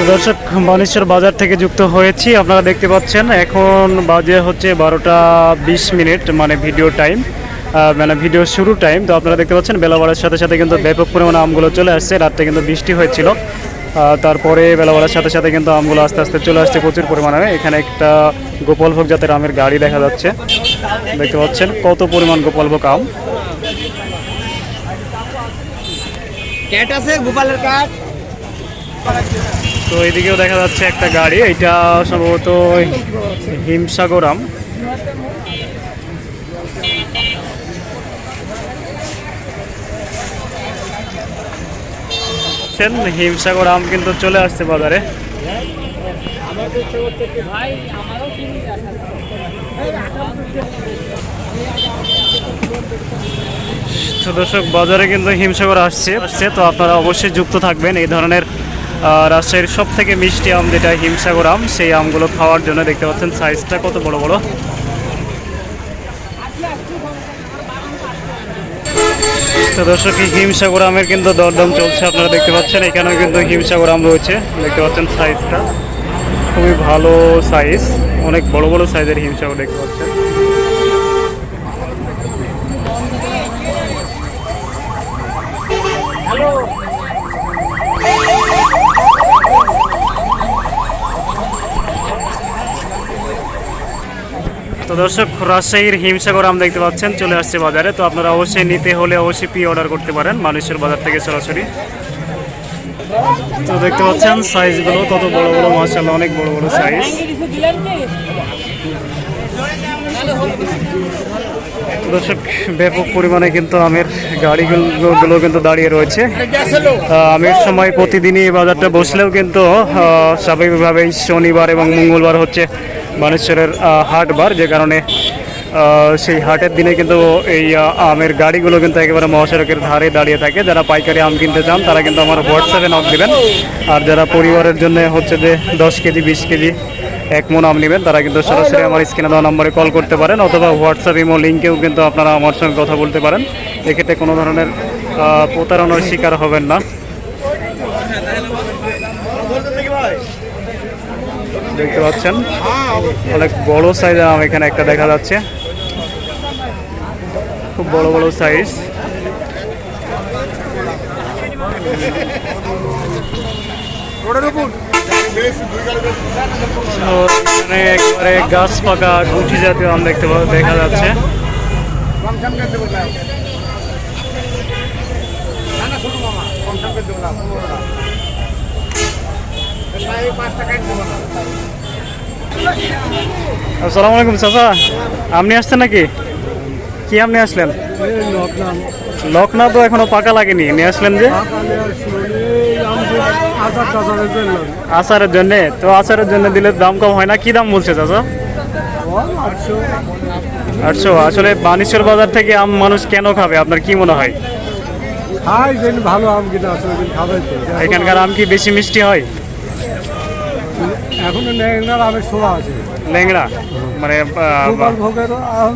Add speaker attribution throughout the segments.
Speaker 1: তো দর্শক বানেশ্বর বাজার থেকে যুক্ত হয়েছি। আপনারা দেখতে পাচ্ছেন, এখন বাজে হচ্ছে বারোটা বিশ মিনিট মানে ভিডিও টাইম। মানে ভিডিও শুরু টাইম। তো আপনারা দেখতে পাচ্ছেন বেলা বাড়ার সাথে সাথে কিন্তু ব্যাপক পরিমাণে আমগুলো চলে আসছে। রাত্রে কিন্তু বৃষ্টি হয়েছিল। তারপরে বেলা বাড়ার সাথে সাথে কিন্তু আমগুলো আস্তে আস্তে চলে আসছে প্রচুর পরিমাণে। এখানে একটা গোপালভোগ জাতের আমের গাড়ি দেখা যাচ্ছে। দেখতে পাচ্ছেন কত পরিমাণ গোপালভোগ আম।
Speaker 2: ক্যাট আছে, গোপালের কাঠ
Speaker 1: তো এদিকেও দেখা যাচ্ছে একটা গাড়ি এটা সম্ভবত হিমসাগর আম দেখছেন, হিমসাগর আম কিন্তু চলে আসছে বাজারে। দর্শক বাজারে কিন্তু হিমসাগর আসছে আসছে তো আপনারা অবশ্যই যুক্ত থাকবেন। এই ধরনের রাজশাহীর সব থেকে মিষ্টি আম যেটা হিমসাগর আম, সেই আমগুলো খাওয়ার জন্য দেখতে পাচ্ছেন সাইজটা কত বড় বড়? তো দর্শক হিমসাগর আমের কিন্তু দরদাম চলছে, আপনারা দেখতে পাচ্ছেন, এখানেও কিন্তু হিমসাগর আম রয়েছে, দেখতে পাচ্ছেন সাইজটা। খুবই ভালো সাইজ, অনেক বড় বড় সাইজের হিমসাগর দেখতে পাচ্ছেন। দর্শক, রাজশাহীর হিমসাগর আম দেখতে পাচ্ছেন, চলে আসছে বাজারে। তো আপনারা অবশ্যই নিতে হলে অবশ্যই পি অর্ডার করতে পারেন মানুষের বাজার থেকে সরাসরি। তো দেখতে পাচ্ছেন সাইজগুলো কত বড় বড় মাসাল্লাহ অনেক বড় বড় সাইজ দর্শক, ব্যাপক পরিমাণে কিন্তু আমের গাড়িগুলো কিন্তু দাঁড়িয়ে রয়েছে। আমের সময় প্রতিদিনই বাজারটা বসলেও কিন্তু স্বাভাবিকভাবেই শনিবার এবং মঙ্গলবার হচ্ছে বানেশ্বরের আহ, হাটবার যে কারণে সেই হাটের দিনে কিন্তু এই আমের গাড়িগুলো কিন্তু একেবারে মহাসড়কের ধারে দাঁড়িয়ে থাকে। যারা পাইকারি আম কিনতে চান তারা কিন্তু আমার হোয়াটসঅ্যাপে নক দেবেন আর যারা পরিবারের জন্য হচ্ছে যে দশ কেজি বিশ কেজি এক মন আম নেবেন তারা কিন্তু সরাসরি আমার স্ক্রিনে দেওয়া নম্বরে কল করতে পারেন অথবা হোয়াটসঅ্যাপ ইমো লিঙ্কেও কিন্তু আপনারা আমার সঙ্গে কথা বলতে পারেন। এক্ষেত্রে কোনো ধরনের প্রতারণার শিকার হবেন না। দেখতে পাচ্ছেন। অনেক বড় সাইজ আম এখানে একটা দেখা যাচ্ছে। খুব বড় বড় সাইজ এখানে একবারে গাছ পাকা গুঠি জাতীয় আম দেখতে দেখা যাচ্ছে। আসসালামু আলাইকুম চাচা। আপনি আসছেন নাকি? কি আপনি আসলেন? লকনা তো এখনও পাকা লাগেনি। নিয়ে আসলেন যে? আচারের জন্য। তো আচারের জন্য দিলে দাম কম হয় না? কি দাম বলছে চাচা? আটশো। আসলে বানেশ্বর বাজার থেকে আম মানুষ কেন খাবে? আপনার কি মনে হয়?
Speaker 3: ভালো আম কিনা
Speaker 1: এখানকার আম কি বেশি মিষ্টি হয়?
Speaker 3: এখনও ন্যাংরার আমের শোয়া আছে।
Speaker 1: ল্যাংড়া মানে
Speaker 3: গোপাল ভোগের আম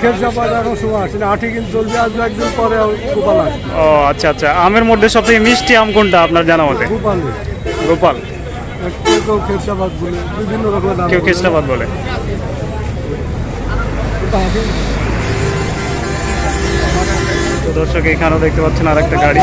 Speaker 3: খেরসা বাজারও শোয়া আছে। আঠি কিন্তু চলবে আজ একদিন পরে গোপাল আসবে।
Speaker 1: ও আচ্ছা আচ্ছা। আমের মধ্যে সবথেকে মিষ্টি আম কোনটা আপনার জানা মতে?
Speaker 3: গোপাল।
Speaker 1: গোপাল।
Speaker 3: কেউ কেউ খেরসাবাদ বলে বিভিন্ন রকমের নাম
Speaker 1: কেউ কৃষ্ণাবাদ বলে। তো দর্শক এখানেও দেখতে পাচ্ছেন আর একটা গাড়ি।